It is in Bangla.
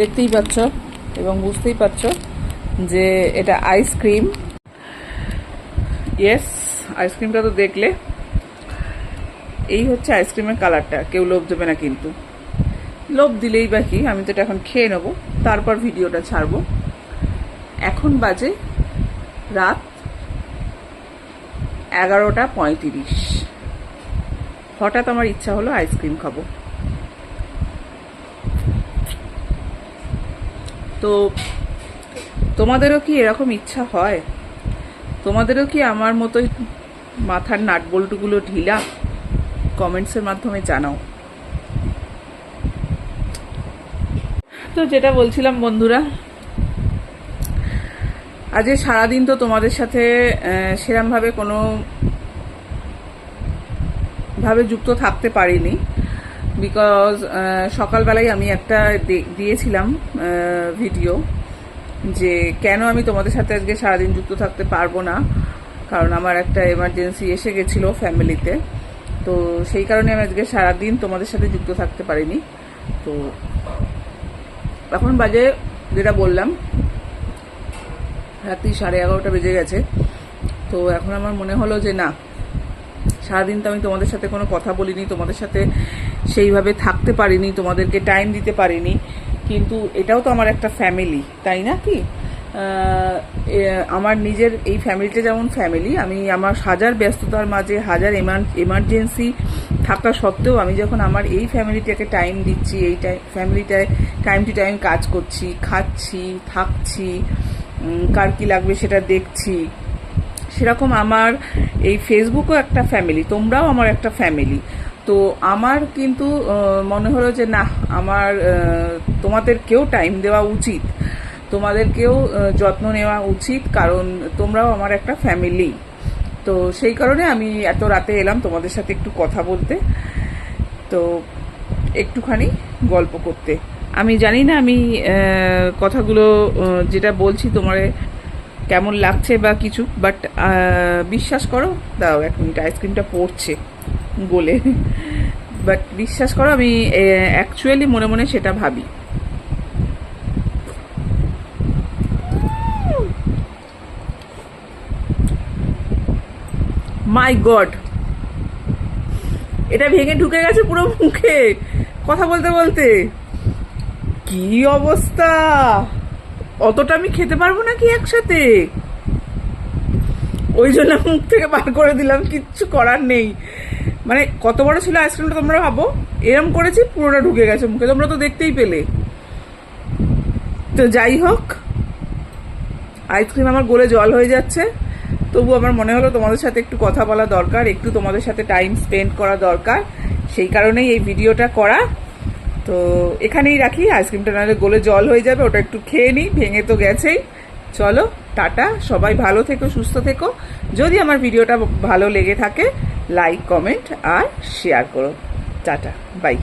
দেখতেই পাচ্ছ এবং বুঝতেই পারছ যে এটা আইসক্রিম ইয়েস আইসক্রিমটা তো দেখলে। এই হচ্ছে আইসক্রিমের কালারটা কেউ লোভ দেবে না কিন্তু। লোভ দিলেই বা কি, আমি তো এটা এখন খেয়ে নেব। তারপর ভিডিওটা ছাড়বো। এখন বাজে রাত এগারোটা পঁয়ত্রিশ। হঠাৎ আমার ইচ্ছা হলো আইসক্রিম খাব। তো তোমাদেরও কি এরকম ইচ্ছা হয়? তোমাদেরও কি আমার মতোই মাথার নাটবল্টুগুলো ঢিলা? কমেন্টসের মাধ্যমে জানাও। তো যেটা বলছিলাম বন্ধুরা, আজকে সারাদিন তো তোমাদের সাথে সেরমভাবে কোনো ভাবে যুক্ত থাকতে পারিনি। বিকজ সকালবেলায় আমি একটা দিয়েছিলাম ভিডিও যে কেন আমি তোমাদের সাথে আজকে সারাদিন যুক্ত থাকতে পারব না? কারণ আমার একটা এমার্জেন্সি এসে গেছিল ফ্যামিলিতে তো সেই কারণে আমি আজকে সারাদিন তোমাদের সাথে যুক্ত থাকতে পারিনি। তো এখন বাজে যেটা বললাম, রাত্রি সাড়ে এগারোটা বেজে গেছে। তো এখন আমার মনে হলো যে না, সারাদিন তো আমি তোমাদের সাথে কোনো কথা বলিনি, তোমাদের সাথে সেইভাবে থাকতে পারিনি, তোমাদেরকে টাইম দিতে পারিনি। কিন্তু এটাও তো আমার একটা ফ্যামিলি তাই না কি? আমার নিজের এই ফ্যামিলিটা যেমন ফ্যামিলি আমি আমার হাজার ব্যস্ততার মাঝে, হাজার এমার্জেন্সি থাকা সত্ত্বেও আমি যখন আমার এই ফ্যামিলিটাকে টাইম দিচ্ছি, এই ফ্যামিলিটায় টাইম টু টাইম কাজ করছি, খাচ্ছি, থাকছি কার কি লাগবে সেটা দেখছি, সেরকম আমার এই ফেসবুকও একটা ফ্যামিলি তোমরাও আমার একটা ফ্যামিলি তো আমার কিন্তু মনে হলো যে না, আমার তোমাদেরকেও টাইম দেওয়া উচিত। তোমাদেরকেও যত্ন নেওয়া উচিত, কারণ তোমরাও আমার একটা ফ্যামিলি তো সেই কারণে আমি এত রাতে এলাম তোমাদের সাথে একটু কথা বলতে। তো একটুখানি গল্প করতে। আমি জানি না আমি কথাগুলো যেটা বলছি তোমার কেমন লাগছে বা কিছু বাট বিশ্বাস করো, দাও, এক মিনিট আইসক্রিমটা পড়ছে। গোলে বাট বিশ্বাস করো, আমি অ্যাকচুয়ালি মনে মনে সেটা ভাবি। মাই গড এটা ভেঙে ঢুকে গেছে পুরো মুখে, কথা বলতে বলতে। কি অবস্থা? অতটা আমি খেতে পারব নাকি একসাথে? ওই জন্য মুখ থেকে বার করে দিলাম, কিচ্ছু করার নেই। মানে কত বড় ছিল আইসক্রিমটা তোমরা ভাবো? এরম করেছি, পুরোটা ঢুকে গেছে মুখে। তোমরা তো দেখতেই পেলে। তো যাই হোক আইসক্রিম আমার গোলে জল হয়ে যাচ্ছে। তবু আমার মনে হলো তোমাদের সাথে একটু কথা বলা দরকার, একটু তোমাদের সাথে টাইম স্পেন্ড করা দরকার। সেই কারণেই এই ভিডিওটা করা। তো এখানেই রাখি আইসক্রিমটা নাহলে গোলে জল হয়ে যাবে, ওটা একটু খেয়ে নিই ভেঙে তো গেছেই। চলো, টাটা, সবাই ভালো থেকো, সুস্থ থেকো। যদি আমার ভিডিওটা ভালো লেগে থাকে লাইক কমেন্ট আর শেয়ার করো। Tata bye